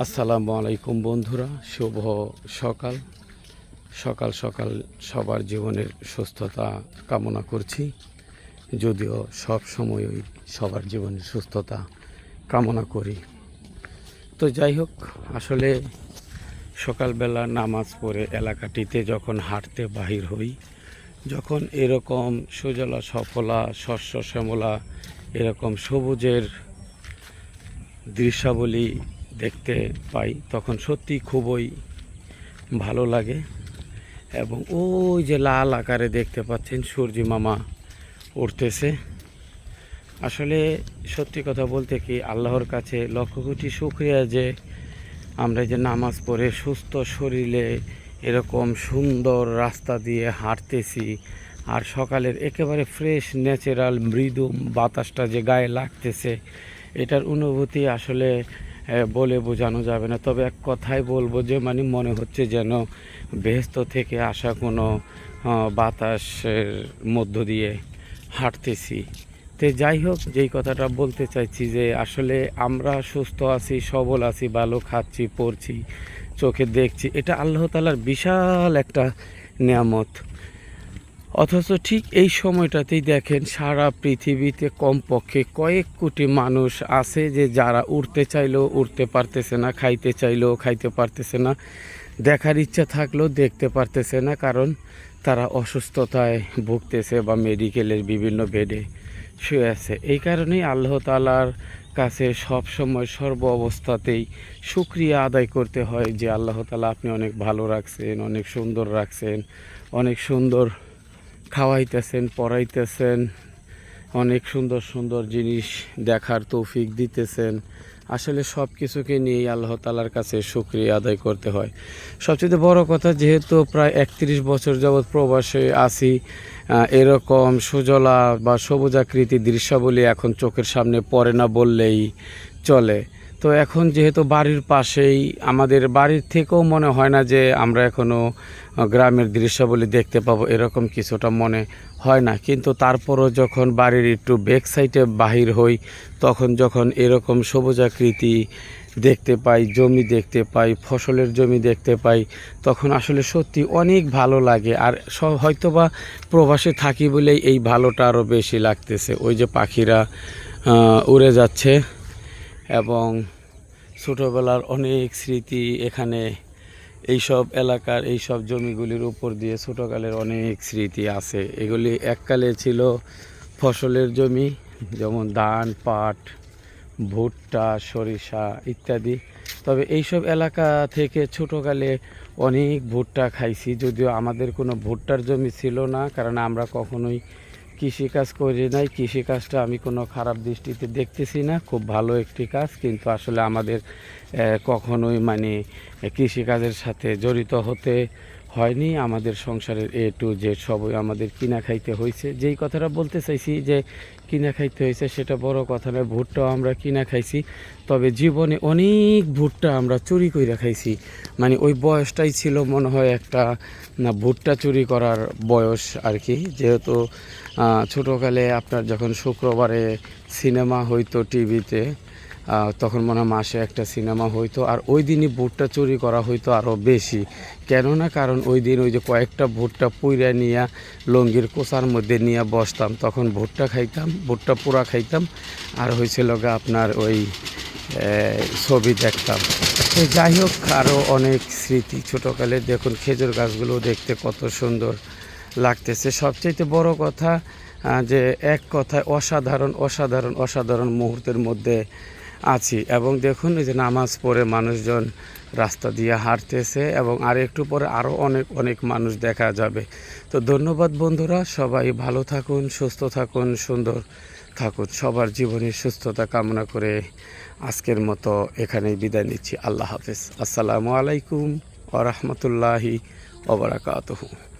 আসসালামু আলাইকুম বন্ধুরা, শুভ সকাল। সকাল সকাল সবার জীবনের সুস্থতা কামনা করছি। যদিও সব সময়ই সবার জীবনের সুস্থতা কামনা করি। তো যাই হোক, আসলে সকালবেলা নামাজ পড়ে এলাকাটিতে যখন হাঁটতে বাহির হই, যখন এরকম সুজলা সফলা, শস্য শ্যামলা, এরকম সবুজের দৃশ্যাবলী দেখতে পাই, তখন সত্যি খুবই ভালো লাগে। এবং ওই যে লাল আকারে দেখতে পাচ্ছেন, সূর্যি মামা উঠতেছে আসলে সত্যি কথা বলতে কি, আল্লাহর কাছে লক্ষ কোটি শুক্রিয়া যে আমরা যে নামাজ পড়ে সুস্থ শরীরে এরকম সুন্দর রাস্তা দিয়ে হাঁটতেছি, আর সকালের একেবারে ফ্রেশ, ন্যাচারাল, মৃদু বাতাসটা যে গায়ে লাগতেছে, এটার অনুভূতি আসলে বলে বোঝানো যাবে না। তবে এক কথাই বলব যে মানে মনে হচ্ছে যেন বেহেস্ত থেকে আসা কোনো বাতাসের মধ্য দিয়ে হাঁটতেছি। তো যাই হোক, যেই কথাটা বলতে চাইছি যে, আসলে আমরা সুস্থ আছি, সবল আছি, ভালো খাচ্ছি, পড়ছি, চোখে দেখছি, এটা আল্লাহ তালার বিশাল একটা নিয়ামত। অথচ ঠিক এই সময়টাতেই দেখেন সারা পৃথিবীতে কমপক্ষে কয়েক কোটি মানুষ আছে যে যারা উঠতে চাইলেও উঠতে পারতেছে না, খাইতে চাইলেও খাইতে পারতেছে না। দেখার ইচ্ছা থাকলেও দেখতে পারতেছে না, কারণ তারা অসুস্থতায় ভুগতেছে বা মেডিকেলের বিভিন্ন বেডে শুয়ে আছে। এই কারণেই আল্লাহ তালার কাছে সব সময় সর্ব অবস্থাতেই সুক্রিয়া আদায় করতে হয় যে আল্লাহ তালা আপনি অনেক ভালো রাখছেন, অনেক সুন্দর রাখছেন, অনেক সুন্দর খাওয়াইতেছেন পড়াইতেছেন অনেক সুন্দর সুন্দর জিনিস দেখার তৌফিক দিতেছেন। আসলে সব কিছুকে নিয়েই আল্লাহ তালার কাছে সুক্রিয়া আদায় করতে হয়। সবচেয়ে বড় কথা যেহেতু প্রায় একত্রিশ বছর যাবৎ প্রবাসে আহ, এরকম সুজলা বা সবুজাকৃতি দৃশ্যাবলী এখন চোখের সামনে পড়ে না বললেই চলে। তো এখন যেহেতু বাড়ির পাশেই, আমাদের বাড়ির থেকেও মনে হয় না যে আমরা এখনও গ্রামের দৃশ্যাবলী দেখতে পাবো, এরকম কিছুটা মনে হয় না। কিন্তু তারপরও যখন বাড়ির একটু ব্যাক সাইডে বাহির হই, তখন যখন এরকম সবুজাকৃতি দেখতে পাই, জমি দেখতে পাই, ফসলের জমি দেখতে পাই, তখন আসলে সত্যি অনেক ভালো লাগে। আর হয়তোবা প্রবাসে থাকি বলেই এই ভালোটা আরও বেশি লাগতেছে। ওই যে পাখিরা উড়ে যাচ্ছে। এবং ছোটোবেলার অনেক স্মৃতি এখানে এইসব এলাকার এইসব জমিগুলির উপর দিয়ে ছোটোকালের অনেক স্মৃতি আছে। এগুলি এককালে ছিল ফসলের জমি, যেমন ধান, পাট, ভুট্টা, সরিষা ইত্যাদি। তবে এইসব এলাকা থেকে ছোটোকালে অনেক ভুট্টা খাইছি, যদিও আমাদের কোনো ভুট্টার জমি ছিল না, কারণ আমরা কখনোই কৃষিকাজ করি নাই কৃষিকাজটা আমি কোনো খারাপ দৃষ্টিতে দেখতেছি না, খুব ভালো একটি কাজ, কিন্তু আসলে আমাদের কখনোই মানে কৃষিকাজের সাথে জড়িত হতে হয়নি, আমাদের সংসারের এ টু জেড সবই আমাদের কিনা খাইতে হয়েছে যেই কথাটা বলতে চাইছি যে কিনা খাইতে হয়েছে সেটা বড় কথা নয়, ভুট্টাও আমরা কিনা খাইছি। তবে জীবনে অনেক ভুট্টা আমরা চুরি করে খাইছি। মানে ওই বয়সটাই ছিল মনে হয় একটা, না, ভুট্টা চুরি করার বয়স আর কি। যেহেতু ছোটোকালে আপনার যখন শুক্রবারে সিনেমা হইতো টিভিতে তখন মনে মাসে একটা সিনেমা হইতো, আর ওই দিনই ভুট্টা চুরি করা হইতো আরও বেশি। কেননা কারণ ওই দিন ওই যে কয়েকটা ভুট্টা পুইরা নিয়ে, লঙ্গির কোষার মধ্যে নিয়ে বসতাম, তখন ভুট্টা খাইতাম, ভুট্টা পুরা খাইতাম, আর হয়েছিল গা আপনার ওই ছবি দেখতাম। তো যাই হোক আরও অনেক স্মৃতি ছোটোকালে, দেখুন খেজুর গাছগুলো দেখতে কত সুন্দর লাগতেছে। সবচেয়ে বড় কথা যে এক কথায় অসাধারণ অসাধারণ অসাধারণ মুহূর্তের মধ্যে আছি। এবং দেখুন যে নামাজ পড়ে মানুষজন রাস্তা দিয়ে হাঁটতেছে এবং আর একটু পরে আরও অনেক অনেক মানুষ দেখা যাবে। তো ধন্যবাদ বন্ধুরা, সবাই ভালো থাকুন, সুস্থ থাকুন, সুন্দর থাকুন। সবার জীবনের সুস্থতা কামনা করে আজকের মতো এখানেই বিদায় নিচ্ছি। আল্লাহ হাফেজ। আসসালামু আলাইকুম ওরহমতুল্লাহি ওবরাকাতহু